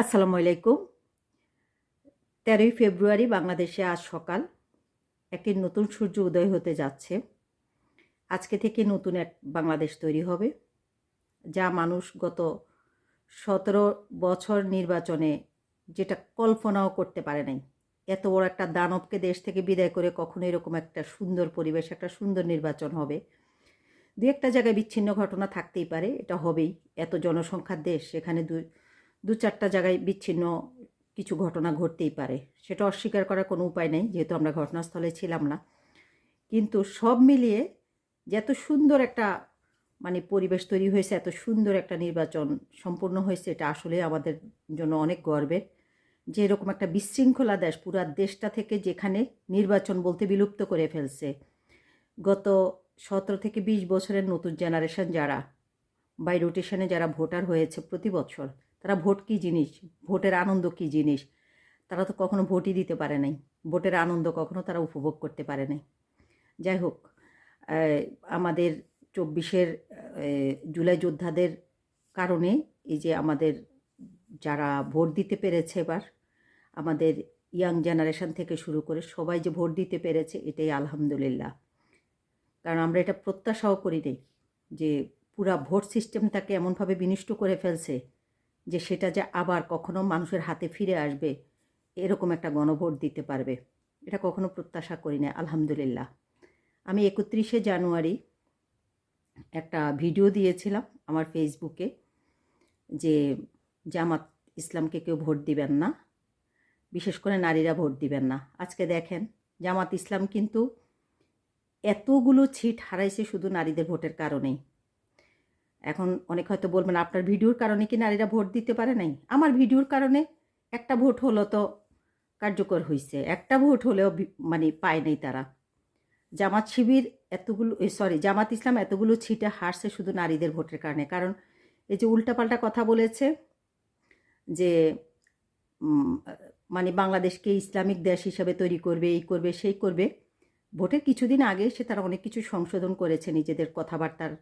আসসালামু আলাইকুম। তেরোই ফেব্রুয়ারি বাংলাদেশে আজ সকাল। একটি নতুন সূর্য উদয় হতে যাচ্ছে। আজকে থেকে নতুন এক বাংলাদেশ তৈরি হবে, যা মানুষ গত সতেরো বছর নির্বাচনে যেটা কল্পনাও করতে পারে নাই। এত বড় একটা দানবকে দেশ থেকে বিদায় করে কখনো এরকম একটা সুন্দর পরিবেশ, একটা সুন্দর নির্বাচন হবে। দু একটা জায়গায় বিচ্ছিন্ন ঘটনা থাকতেই পারে, এটা হবেই। এত জনসংখ্যার দেশ, সেখানে দু দু চারটা জায়গায় বিচ্ছিন্ন কিছু ঘটনা ঘটতেই পারে। সেটা অস্বীকার করার কোনো উপায় নেই, যেহেতু আমরা ঘটনাস্থলে ছিলাম না। কিন্তু সব মিলিয়ে যে এত সুন্দর একটা মানে পরিবেশ তৈরি হয়েছে, এত সুন্দর একটা নির্বাচন সম্পূর্ণ হয়েছে, এটা আসলে আমাদের জন্য অনেক গর্বের। যে এরকম একটা বিশৃঙ্খলা দেশ, পুরা দেশটা থেকে যেখানে নির্বাচন বলতে বিলুপ্ত করে ফেলছে। গত সতেরো থেকে বিশ বছরের নতুন জেনারেশন যারা বাই রোটেশনে যারা ভোটার হয়েছে প্রতি বছর তারা ভোট কী জিনিস? ভোটের আনন্দ কী জিনিস? তারা তো কখনো ভোটই দিতে পারে নাই। ভোটের আনন্দ কখনো তারা উপভোগ করতে পারে নাই। যাই হোক আমাদের চব্বিশের জুলাই যোদ্ধাদের কারণে এই যে আমাদের যারা ভোট দিতে পেরেছে এবার, আমাদের ইয়াং জেনারেশন থেকে শুরু করে সবাই যে ভোট দিতে পেরেছে এটাই আলহামদুলিল্লাহ। কারণ আমরা এটা প্রত্যাশাও করি নেই যে পুরা ভোট সিস্টেমটাকে এমনভাবে বিনিষ্ট করে ফেলছে যে সেটা যে আবার কখনো মানুষের হাতে ফিরে আসবে, এরকম একটা গণভোট দিতে পারবে। এটা কখনো প্রত্যাশা করি না আলহামদুলিল্লাহ। আমি একত্রিশে জানুয়ারি একটা ভিডিও দিয়েছিলাম আমার ফেসবুকে যে জামাত ইসলামকে কেউ ভোট দিবেন না, বিশেষ করে নারীরা ভোট দিবেন না। আজকে দেখেন, জামাত ইসলাম কিন্তু এতগুলো ছিট হারাইছে শুধু নারীদের ভোটের কারণেই। এখন অনেক হয়তো বলবেন, আপনার ভিডিওর কারণে কি নারীরা ভোট দিতে পারে নাই? আমার ভিডিওর কারণে একটা ভোট হলো তো কার্যকর হয়েছে একটা ভোট হলেও মানে পায় নাই তারা। জামাত শিবির এতগুলো সরি, জামাত ইসলাম এতগুলো ছিটে হারছে শুধু নারীদের ভোটের কারণে। কারণ এই যে উল্টাপাল্টা কথা বলেছে যে মানে বাংলাদেশকে ইসলামিক দেশ হিসাবে তৈরি করবে, এই করবে, সেই করবে। ভোটের কিছুদিন আগে সে তারা অনেক কিছু সংশোধন করেছে নিজেদের কথাবার্তার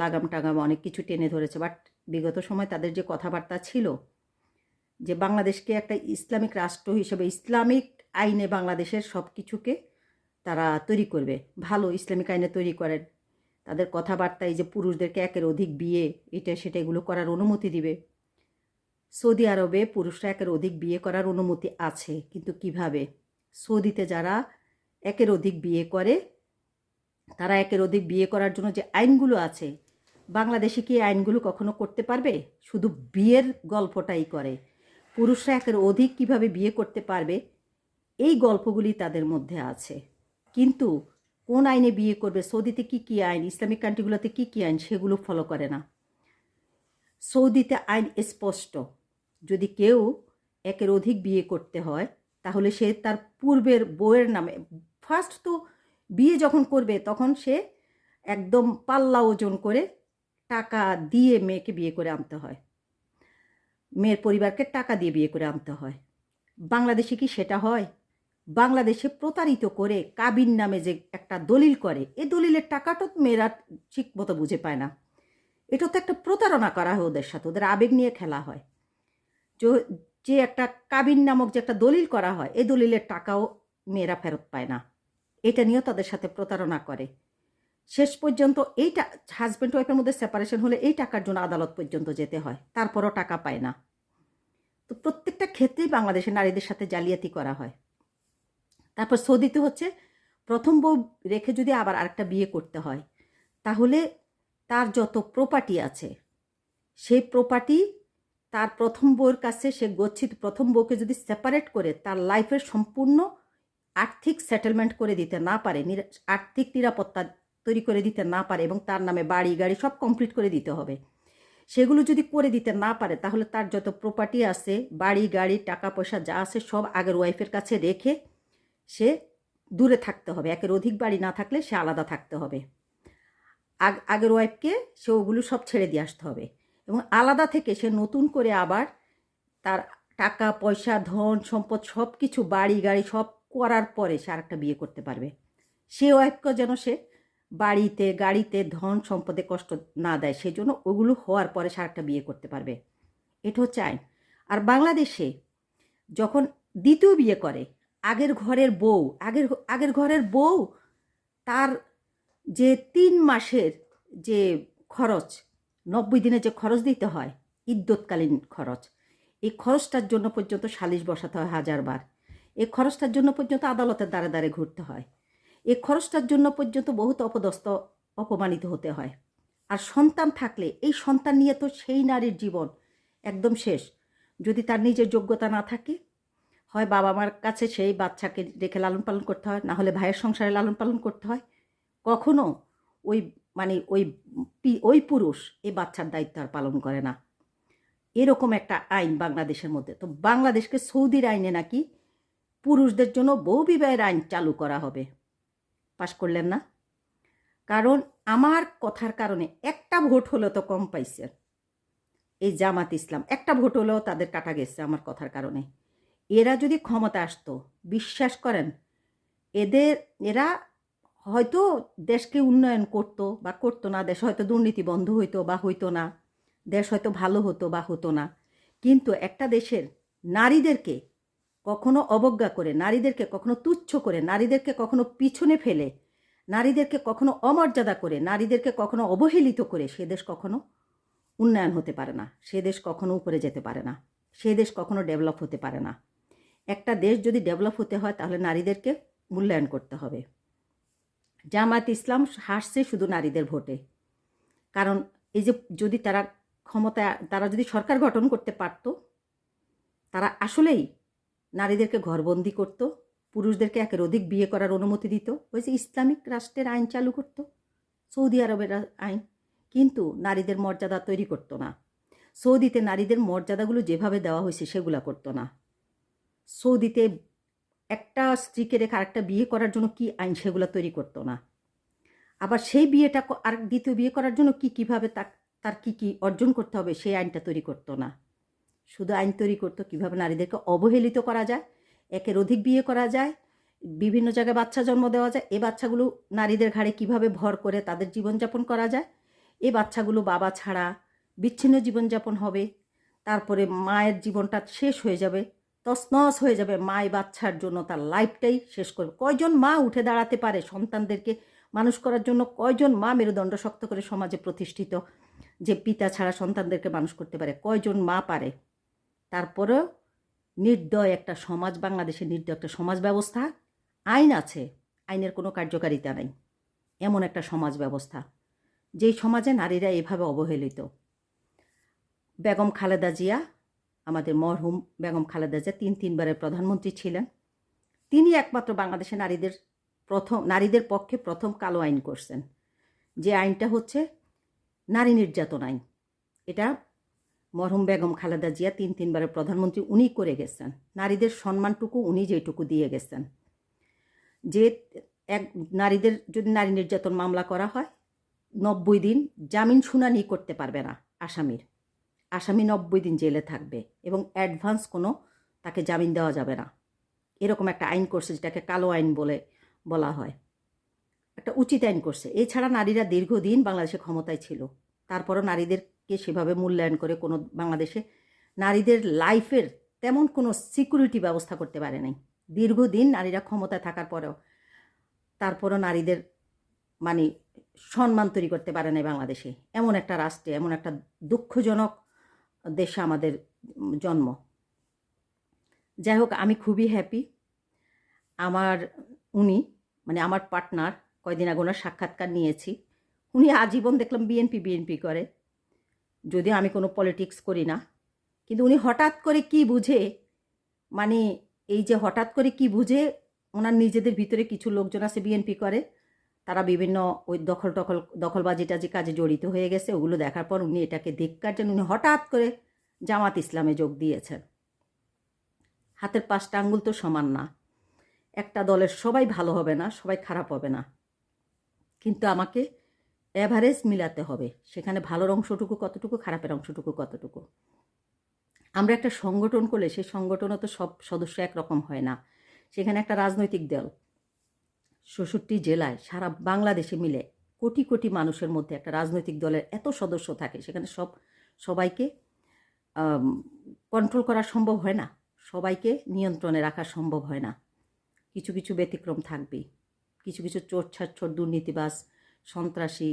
লাগাম টাগাম অনেক কিছু টেনে ধরেছে। বাট বিগত সময় তাদের যে কথাবার্তা ছিল, যে বাংলাদেশকে একটা ইসলামিক রাষ্ট্র হিসেবে, ইসলামিক আইনে বাংলাদেশের সব কিছুকে তারা তৈরি করবে, ভালো ইসলামিক আইনে তৈরি করেন। তাদের কথাবার্তা, এই যে পুরুষদেরকে একের অধিক বিয়ে, এটা সেটা এগুলো করার অনুমতি দিবে। সৌদি আরবে পুরুষরা একের অধিক বিয়ে করার অনুমতি আছে, কিন্তু কীভাবে? সৌদিতে যারা একের অধিক বিয়ে করে, তারা একের অধিক বিয়ে করার জন্য যে আইনগুলো আছে বাংলাদেশে কি আইনগুলো কখনো করতে পারবে? শুধু বিয়ের গল্পটাই করে। পুরুষরা একের অধিক কীভাবে বিয়ে করতে পারবে? এই গল্পগুলি তাদের মধ্যে আছে। কিন্তু কোন আইনে বিয়ে করবে? সৌদিতে কি কি আইন? ইসলামিক কান্ট্রিগুলোতে কি কি আইন? সেগুলো ফলো করে না। সৌদিতে আইন স্পষ্ট। যদি কেউ একের অধিক বিয়ে করতে হয়, তাহলে সে তার পূর্বের বউয়ের নামে ফার্স্ট তো বিয়ে যখন করবে, তখন সে একদম পাল্লা ওজন করে টাকা দিয়ে মেয়েকে বিয়ে করে আনতে হয়। মেয়ের পরিবারকে টাকা দিয়ে বিয়ে করে আনতে হয়। বাংলাদেশে কি সেটা হয়? বাংলাদেশে প্রতারিত করে কাবিন নামে যে একটা দলিল করে, এ দলিলের টাকাটা তো মেয়েরা ঠিক মতো বুঝে পায় না। এটা তো একটা প্রতারণা করা হয় ওদের সাথে, ওদের আবেগ নিয়ে খেলা হয়। যে- একটা কাবিন নামক যে একটা দলিল করা হয় এই দলিলের টাকাও মেয়েরা ফেরত পায় না। এটা নিয়েও তাদের সাথে প্রতারণা করে। শেষ পর্যন্ত এইটা হাজব্যান্ড ওয়াইফের মধ্যে সেপারেশন হলে এই টাকার জন্য আদালত পর্যন্ত যেতে হয়, তারপরও টাকা পায় না। তো প্রত্যেকটা ক্ষেত্রেই বাংলাদেশে নারীদের সাথে জালিয়াতি করা হয়। তারপর সৌদিতে হচ্ছে, প্রথম বউ রেখে যদি আবার আরেকটা বিয়ে করতে হয়, তাহলে তার যত প্রপার্টি আছে, সেই প্রপার্টি তার প্রথম বউয়ের কাছে, সে গচ্ছিত প্রথম বউকে যদি সেপারেট করে, তার লাইফের সম্পূর্ণ আর্থিক সেটেলমেন্ট করে দিতে না পারে আর্থিক নিরাপত্তা তৈরি করে দিতে না পারে এবং তার নামে বাড়ি, গাড়ি সব কমপ্লিট করে দিতে হবে। সেগুলো যদি করে দিতে না পারে, তাহলে তার যত প্রপার্টি আছে, বাড়ি, গাড়ি টাকা পয়সা যা আছে সব আগের ওয়াইফের কাছে রেখে সে দূরে থাকতে হবে। একের অধিক বাড়ি না থাকলে সে আলাদা থাকতে হবে। আগ, আগের ওয়াইফকে সে ওগুলো সব ছেড়ে দিয়ে আসতে হবে। এবং আলাদা থেকে সে নতুন করে আবার তার টাকা, পয়সা, ধন, সম্পদ সব কিছু বাড়ি, গাড়ি সব করার পরে সে আরেকটা বিয়ে করতে পারবে। সে ওয়াইফকে যেন সে বাড়িতে, গাড়িতে ধন সম্পদে কষ্ট না দেয়, সেজন্য ওগুলো হওয়ার পরে সে আরেকটা বিয়ে করতে পারবে। এটা হচ্ছে আইন। আর বাংলাদেশে যখন দ্বিতীয় বিয়ে করে, আগের ঘরের বউ, আগের আগের ঘরের বউ, তার যে তিন মাসের যে খরচ, নব্বই দিনে যে খরচ দিতে হয় ইদ্যৎকালীন খরচ, এই খরচটার জন্য পর্যন্ত সালিশ বসাতে হয় হাজারবার। এই খরচটার জন্য পর্যন্ত আদালতের দ্বারে দ্বারে ঘুরতে হয়। এই খরচটার জন্য পর্যন্ত বহুত অপদস্থ, অপমানিত হতে হয়। আর সন্তান থাকলে, এই সন্তান নিয়ে তো সেই নারীর জীবন একদম শেষ। যদি তার নিজের যোগ্যতা না থাকে, হয় বাবা মার কাছে সেই বাচ্চাকে রেখে লালন পালন করতে হয় না হলে ভাইয়ের সংসারে লালন পালন করতে হয়। কখনো ওই মানে ওই ওই পুরুষ এই বাচ্চার দায়িত্ব আর পালন করে না। এরকম একটা আইন বাংলাদেশের মধ্যে। তো বাংলাদেশকে সৌদির আইনে নাকি পুরুষদের জন্য বহু বিবাহের আইন চালু করা হবে। পাশ করলেন না। কারণ আমার কথার কারণে একটা ভোট হলেও তো কম পাইছে। এই জামাত ইসলাম, একটা ভোট হলেও তাদের কাটা গেছে আমার কথার কারণে। এরা যদি ক্ষমতা আসতো, বিশ্বাস করেন, এদের, এরা হয়তো দেশকে উন্নয়ন করতো বা করতো না, দেশ হয়তো দুর্নীতি বন্ধ হইতো বা হইতো না, দেশ হয়তো ভালো হতো বা হতো না। কিন্তু একটা দেশের নারীদেরকে কখনো অবজ্ঞা করে, নারীদেরকে কখনো তুচ্ছ করে, নারীদেরকে কখনো পিছনে ফেলে, নারীদেরকে কখনো অমর্যাদা করে, নারীদেরকে কখনো অবহেলিত করে, সে দেশ কখনো উন্নয়ন হতে পারে না, সে দেশ কখনো উপরে যেতে পারে না, সে দেশ কখনো ডেভেলপ হতে পারে না। একটা দেশ যদি ডেভেলপ হতে হয়, তাহলে নারীদেরকে মূল্যায়ন করতে হবে। জামাত ইসলাম হাসছে শুধু নারীদের ভোটে। কারণ এই যে যদি তারা ক্ষমতা তারা যদি সরকার গঠন করতে পারতো, তারা আসলেই নারীদেরকে ঘরবন্দি করত, পুরুষদেরকে একের অধিক বিয়ে করার অনুমতি দিত, ওই যে ইসলামিক রাষ্ট্রের আইন চালু করত, সৌদি আরবের আইন, কিন্তু নারীদের মর্যাদা তৈরি করতো না। সৌদিতে নারীদের মর্যাদাগুলো যেভাবে দেওয়া হয়েছে সেগুলো করতো না। সৌদিতে একটা স্ত্রীকে রেখে আরেকটা বিয়ে করার জন্য কি আইন সেগুলো তৈরি করতো না। আবার সেই বিয়েটা আর দ্বিতীয় বিয়ে করার জন্য কি কীভাবে তার তার কি কি অর্জন করতে হবে সেই আইনটা তৈরি করতো না। শুধু আইন তৈরি করতো কীভাবে নারীদেরকে অবহেলিত করা যায়, একের অধিক বিয়ে করা যায়, বিভিন্ন জায়গায় বাচ্চা জন্ম দেওয়া যায়, এ বাচ্চাগুলো নারীদের ঘাড়ে কীভাবে ভর করে তাদের জীবনযাপন করা যায়, এ বাচ্চাগুলো বাবা ছাড়া বিচ্ছিন্ন জীবনযাপন হবে, তারপরে মায়ের জীবনটা শেষ হয়ে যাবে, তছনছ হয়ে যাবে মায় বাচ্চার জন্য তার লাইফটাই শেষ করবে। কয়জন মা উঠে দাঁড়াতে পারে সন্তানদেরকে মানুষ করার জন্য? কয়জন মা মেরুদণ্ড শক্ত করে সমাজে প্রতিষ্ঠিত যে পিতা ছাড়া সন্তানদেরকে মানুষ করতে পারে? কয়জন মা পারে? তারপরেও নির্দয় একটা সমাজ, বাংলাদেশের নির্দয় একটা সমাজ ব্যবস্থা, আইন আছে, আইনের কোনো কার্যকারিতা নাই। এমন একটা সমাজ ব্যবস্থা, যেই সমাজে নারীরা এভাবে অবহেলিত। বেগম খালেদা জিয়া, আমাদের মরহুম বেগম খালেদা জিয়া তিন, তিনবারের প্রধানমন্ত্রী ছিলেন। তিনি একমাত্র বাংলাদেশের নারীদের প্রথম, নারীদের পক্ষে প্রথম কালো আইন করছেন। যে আইনটা হচ্ছে নারী নির্যাতন আইন। এটা মরহুম বেগম খালেদা জিয়া তিন তিনবারের প্রধানমন্ত্রী উনি করে গেছেন। নারীদের সম্মানটুকু উনি যেটুকু দিয়ে গেছেন। যে এক নারীদের যদি নারী নির্যাতন মামলা করা হয়, নব্বই দিন জামিন শুনানি করতে পারবে না আসামির। আসামি নব্বই দিন জেলে থাকবে এবং অ্যাডভান্স কোনো তাকে জামিন দেওয়া যাবে না। এরকম একটা আইন করছে যেটাকে কালো আইন বলে বলা হয়। একটা উচিত আইন করছে। এছাড়া নারীরা দীর্ঘদিন বাংলাদেশে ক্ষমতায় ছিল। তারপরও নারীদেরকে সেভাবে মূল্যায়ন করে কোনো বাংলাদেশে নারীদের লাইফের তেমন কোনো সিকিউরিটি ব্যবস্থা করতে পারে নাই। দীর্ঘদিন নারীরা ক্ষমতায় থাকার পরেও তারপরও নারীদের মানে সম্মান তৈরি করতে পারে নাই বাংলাদেশে। এমন একটা রাষ্ট্রে, এমন একটা দুঃখজনক দেশে আমাদের জন্ম। যাই হোক, আমি খুবই হ্যাপি আমার উনি মানে আমার পার্টনার কয়দিন আগে ওনার সাক্ষাৎকার নিয়েছি। উনি আজীবন দেখলাম বিএনপি বিএনপি করে। যদিও আমি কোনো পলিটিক্স করি না। কিন্তু উনি হঠাৎ করে কি বুঝে মানে এই যে হঠাৎ করে কি বুঝে, ওনার নিজেদের ভিতরে কিছু লোকজন আছে বিএনপি করে, তারা বিভিন্ন ওই দখল টখল, দখলবাজি টাজি কাজে জড়িত হয়ে গেছে, ওগুলো দেখার পর উনি এটাকে ধিক্কার জন্য উনি হঠাৎ করে জামাত ইসলামে যোগ দিয়েছেন। হাতের পাঁচটা আঙ্গুল তো সমান না। একটা দলের সবাই ভালো হবে না, সবাই খারাপ হবে না। কিন্তু আমাকে অ্যাভারেজ মিলাতে হবে। সেখানে ভালোর অংশটুকু কতটুকু, খারাপের অংশটুকু কতটুকু? আমরা একটা সংগঠন করলে সেই সংগঠনও তো সব সদস্য একরকম হয় না। সেখানে একটা রাজনৈতিক দল ষষট্টি জেলায় সারা বাংলাদেশে মিলে কোটি কোটি মানুষের মধ্যে একটা রাজনৈতিক দলের এত সদস্য থাকে, সেখানে সব সবাইকে কন্ট্রোল করা সম্ভব হয় না। সবাইকে নিয়ন্ত্রণে রাখা সম্ভব হয় না। কিছু কিছু ব্যতিক্রম থাকবেই। কিছু কিছু চোর ছাড়ছর দুর্নীতিবাজ সন্ত্রাসী,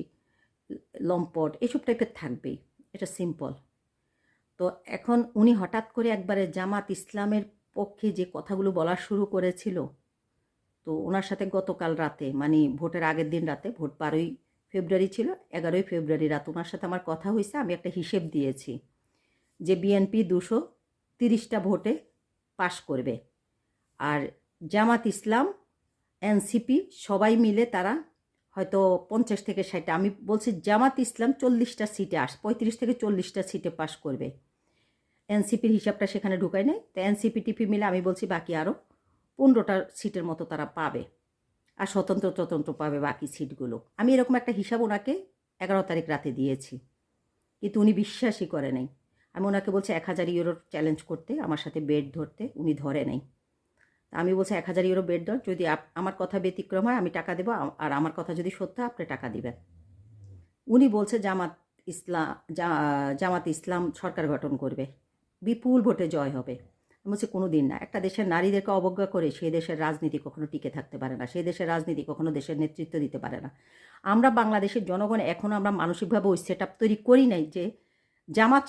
লম্পট, এসব টাইপের থাকবেই। এটা সিম্পল তো এখন উনি হঠাৎ করে একবারে জামাত ইসলামের পক্ষে যে কথাগুলো বলা শুরু করেছিল, তো ওনার সাথে গতকাল রাতে মানে ভোটের আগের দিন রাতে, ভোট বারোই ফেব্রুয়ারি ছিল, এগারোই ফেব্রুয়ারি রাত ওনার সাথে আমার কথা হয়েছে, আমি একটা হিসেব দিয়েছি যে বিএনপি দুশো তিরিশটা ভোটে পাশ করবে। আর জামাত ইসলাম, এনসিপি সবাই মিলে তারা হয়তো পঞ্চাশ থেকে ষাটটা আমি বলছি জামাত ইসলাম চল্লিশটা সিটে আস, পঁয়ত্রিশ থেকে চল্লিশটা সিটে পাশ করবে। এনসিপির হিসাবটা সেখানে ঢুকায় নেই, তো এনসিপি টিপি মিলে আমি বলছি বাকি আরও পনেরোটা সিটের মতো তারা পাবে আর স্বতন্ত্র স্বতন্ত্র পাবে বাকি সিটগুলো। আমি এরকম একটা হিসাব ওনাকে এগারো তারিখ রাতে দিয়েছি, কিন্তু উনি বিশ্বাসই করে নাই। আমি ওনাকে বলছি এক হাজার ইউরোর চ্যালেঞ্জ করতে, আমার সাথে বেড ধরতে, উনি ধরে নাই। আমি বলছি এক হাজার ইউরো বেড ধর যদি আমার কথা ব্যতিক্রম হয়, আমি টাকা দেবো আর আমার কথা যদি সত্য আপনি টাকা দিবেন। উনি বলছে, জামাত ইসলাম জামাত ইসলাম সরকার গঠন করবে। বিপুল ভোটে জয় হবে। আমি বলছি কোনো দিন না। একটা দেশের নারীদেরকে অবজ্ঞা করে সেই দেশের রাজনীতি কখনো টিকে থাকতে পারে না। সেই দেশের রাজনীতি কখনো দেশের নেতৃত্ব দিতে পারে না। আমরা বাংলাদেশের জনগণ এখনও আমরা মানসিকভাবে ওই সেট আপ তৈরি করি নাই যে, জামাত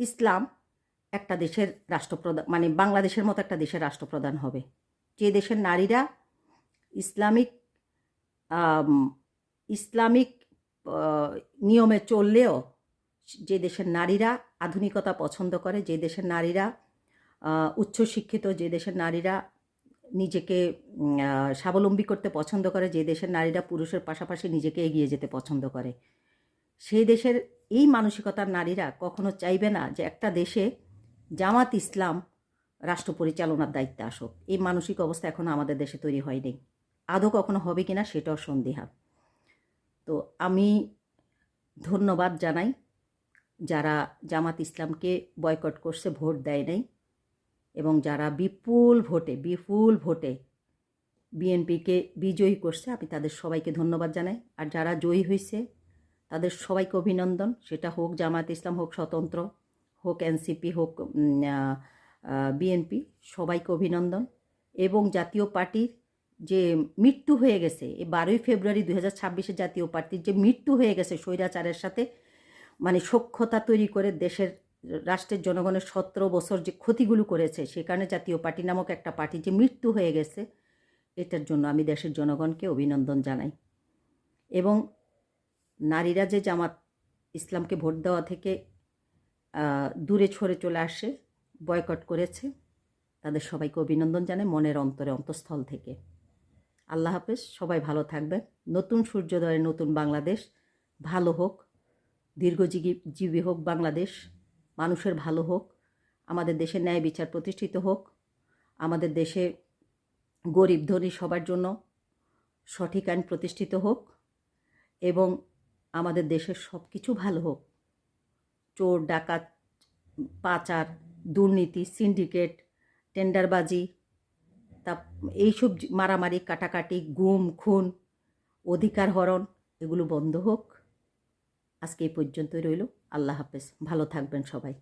ইসলাম একটা দেশের রাষ্ট্রপ্রধান মানে বাংলাদেশের মতো একটা দেশের রাষ্ট্রপ্রধান হবে। যে দেশের নারীরা ইসলামিক ইসলামিক নিয়মে চললেও যে দেশের নারীরা আধুনিকতা পছন্দ করে, যে দেশের নারীরা উচ্চশিক্ষিত, যে দেশের নারীরা নিজেকে স্বাবলম্বী করতে পছন্দ করে, যে দেশের নারীরা পুরুষের পাশাপাশি নিজেকে এগিয়ে যেতে পছন্দ করে। সেই দেশের এই মানসিকতার নারীরা কখনো চাইবে না যে একটা দেশে জামাত ইসলাম রাষ্ট্র পরিচালনার দায়িত্বে আসুক। এই মানসিক অবস্থা এখনও আমাদের দেশে তৈরি হয়নি। আদৌ কখনো হবে কিনা সেটাও সন্দেহা। তো আমি ধন্যবাদ জানাই যারা জামাত ইসলামকে বয়কট করছে, ভোট দেয় নাই এবং যারা বিপুল ভোটে বিপুল ভোটে বিএনপিকে বিজয়ী করছে, আমি তাদের সবাইকে ধন্যবাদ জানাই। আর যারা জয়ী হয়েছে, তাদের সবাইকে অভিনন্দন। সেটা হোক জামাত ইসলাম, হোক স্বতন্ত্র, হোক এনসিপি, হোক বিএনপি সবাইকে অভিনন্দন। এবং জাতীয় পার্টির যে মৃত্যু হয়ে গেছে, এই বারোই ফেব্রুয়ারি দু হাজার জাতীয় পার্টির যে মৃত্যু হয়ে গেছে স্বৈরাচারের সাথে মানে সক্ষতা তৈরি করে দেশের রাষ্ট্রের জনগণের সতেরো বছর যে ক্ষতিগুলো করেছে, সে কারণে জাতীয় পার্টি নামক একটা পার্টি যে মৃত্যু হয়ে গেছে, এটার জন্য আমি দেশের জনগণকে অভিনন্দন জানাই। এবং নারীরা যে জামাত ইসলামকে ভোট দেওয়া থেকে দূরে ছড়ে চলে আসে বয়কট করেছে। তাদের সবাইকে অভিনন্দন জানাই মনের অন্তরে, অন্তঃস্থল থেকে। আল্লাহ হাফেজ, সবাই ভালো থাকবেন। নতুন সূর্যোদয়ের নতুন বাংলাদেশ, ভালো হোক, দীর্ঘজীবী, জীবী হোক বাংলাদেশ, মানুষের ভালো হোক, আমাদের দেশে ন্যায় বিচার প্রতিষ্ঠিত হোক, আমাদের দেশে গরিব ধনী সবার জন্য সঠিক আইন প্রতিষ্ঠিত হোক এবং আমাদের দেশের সব কিছু ভালো হোক। চোর, ডাকাত, পাচার দুর্নীতি সিন্ডিকেট টেন্ডারবাজি তা এইসব মারামারি, কাটাকাটি, গুম, খুন, অধিকার হরণ, এগুলো বন্ধ হোক। আজকে এই পর্যন্তই রইল। আল্লাহ হাফেজ। ভালো থাকবেন সবাই।